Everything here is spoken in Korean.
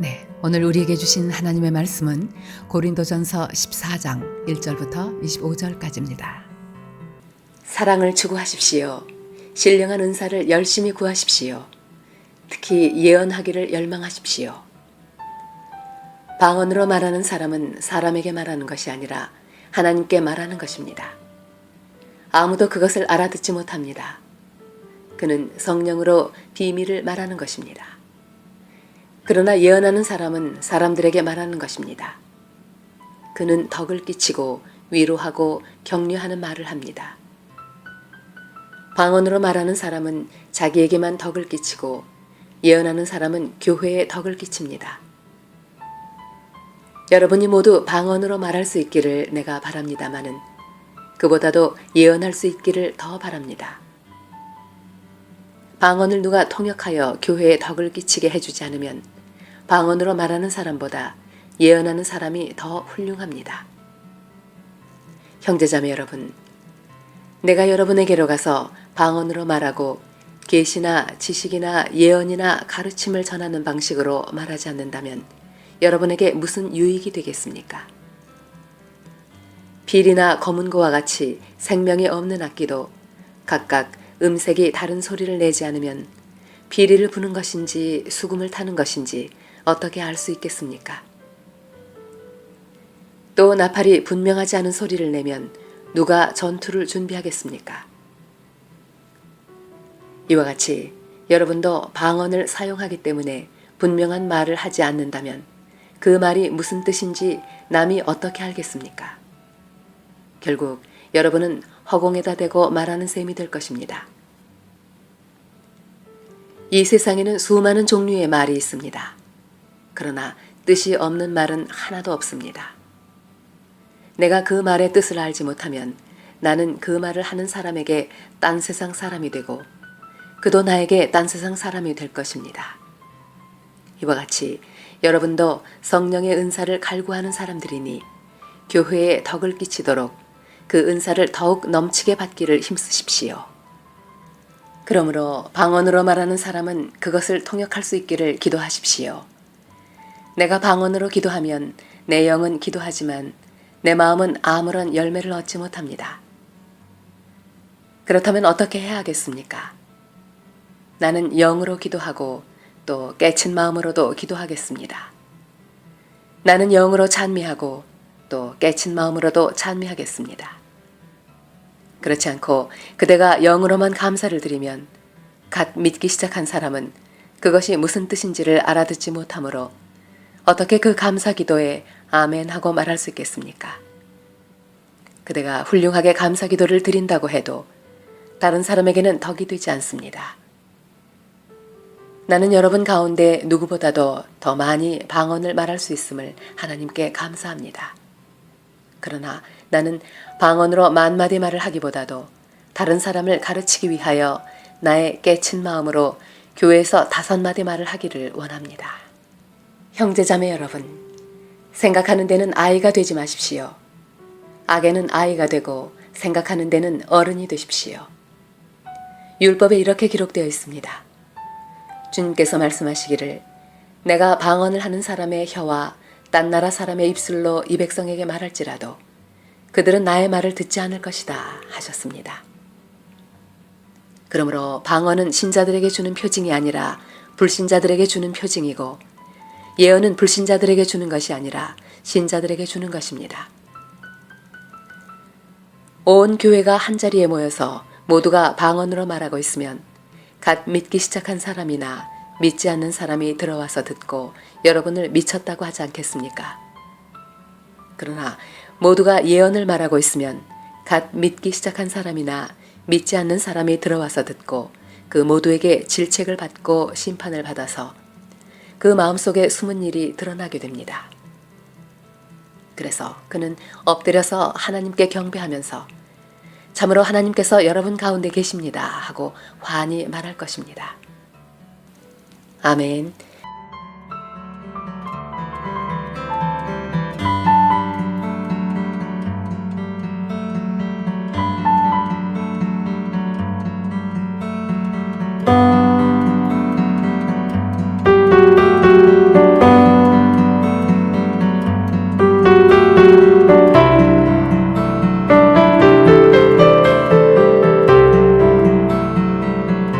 네, 오늘 우리에게 주신 하나님의 말씀은 고린도전서 14장 1절부터 25절까지입니다. 사랑을 추구하십시오. 신령한 은사를 열심히 구하십시오. 특히 예언하기를 열망하십시오. 방언으로 말하는 사람은 사람에게 말하는 것이 아니라 하나님께 말하는 것입니다. 아무도 그것을 알아듣지 못합니다. 그는 성령으로 비밀을 말하는 것입니다. 그러나 예언하는 사람은 사람들에게 말하는 것입니다. 그는 덕을 끼치고 위로하고 격려하는 말을 합니다. 방언으로 말하는 사람은 자기에게만 덕을 끼치고 예언하는 사람은 교회에 덕을 끼칩니다. 여러분이 모두 방언으로 말할 수 있기를 내가 바랍니다마는 그보다도 예언할 수 있기를 더 바랍니다. 방언을 누가 통역하여 교회에 덕을 끼치게 해주지 않으면 방언으로 말하는 사람보다 예언하는 사람이 더 훌륭합니다. 형제자매 여러분, 내가 여러분에게로 가서 방언으로 말하고 계시나 지식이나 예언이나 가르침을 전하는 방식으로 말하지 않는다면 여러분에게 무슨 유익이 되겠습니까? 빌이나 검은고와 같이 생명이 없는 악기도 각각 음색이 다른 소리를 내지 않으면 비리를 부는 것인지 수금을 타는 것인지 어떻게 알 수 있겠습니까? 또 나팔이 분명하지 않은 소리를 내면 누가 전투를 준비하겠습니까? 이와 같이 여러분도 방언을 사용하기 때문에 분명한 말을 하지 않는다면 그 말이 무슨 뜻인지 남이 어떻게 알겠습니까? 결국 여러분은 허공에다 대고 말하는 셈이 될 것입니다. 이 세상에는 수많은 종류의 말이 있습니다. 그러나 뜻이 없는 말은 하나도 없습니다. 내가 그 말의 뜻을 알지 못하면 나는 그 말을 하는 사람에게 딴 세상 사람이 되고 그도 나에게 딴 세상 사람이 될 것입니다. 이와 같이 여러분도 성령의 은사를 갈구하는 사람들이니 교회에 덕을 끼치도록 그 은사를 더욱 넘치게 받기를 힘쓰십시오. 그러므로 방언으로 말하는 사람은 그것을 통역할 수 있기를 기도하십시오. 내가 방언으로 기도하면 내 영은 기도하지만 내 마음은 아무런 열매를 얻지 못합니다. 그렇다면 어떻게 해야 하겠습니까? 나는 영으로 기도하고 또 깨친 마음으로도 기도하겠습니다. 나는 영으로 찬미하고 또 깨친 마음으로도 찬미하겠습니다. 그렇지 않고 그대가 영으로만 감사를 드리면 갓 믿기 시작한 사람은 그것이 무슨 뜻인지를 알아듣지 못하므로 어떻게 그 감사 기도에 아멘 하고 말할 수 있겠습니까? 그대가 훌륭하게 감사 기도를 드린다고 해도 다른 사람에게는 덕이 되지 않습니다. 나는 여러분 가운데 누구보다도 더 많이 방언을 말할 수 있음을 하나님께 감사합니다. 그러나 나는 방언으로 만마디 말을 하기보다도 다른 사람을 가르치기 위하여 나의 깨친 마음으로 교회에서 다섯 마디 말을 하기를 원합니다. 형제자매 여러분, 생각하는 데는 아이가 되지 마십시오. 악에는 아이가 되고 생각하는 데는 어른이 되십시오. 율법에 이렇게 기록되어 있습니다. 주님께서 말씀하시기를 내가 방언을 하는 사람의 혀와 딴 나라 사람의 입술로 이 백성에게 말할지라도 그들은 나의 말을 듣지 않을 것이다 하셨습니다. 그러므로 방언은 신자들에게 주는 표징이 아니라 불신자들에게 주는 표징이고 예언은 불신자들에게 주는 것이 아니라 신자들에게 주는 것입니다. 온 교회가 한 자리에 모여서 모두가 방언으로 말하고 있으면 갓 믿기 시작한 사람이나 믿지 않는 사람이 들어와서 듣고 여러분을 미쳤다고 하지 않겠습니까? 그러나 모두가 예언을 말하고 있으면 갓 믿기 시작한 사람이나 믿지 않는 사람이 들어와서 듣고 그 모두에게 질책을 받고 심판을 받아서 그 마음속에 숨은 일이 드러나게 됩니다. 그래서 그는 엎드려서 하나님께 경배하면서 참으로 하나님께서 여러분 가운데 계십니다 하고 환히 말할 것입니다. 아멘.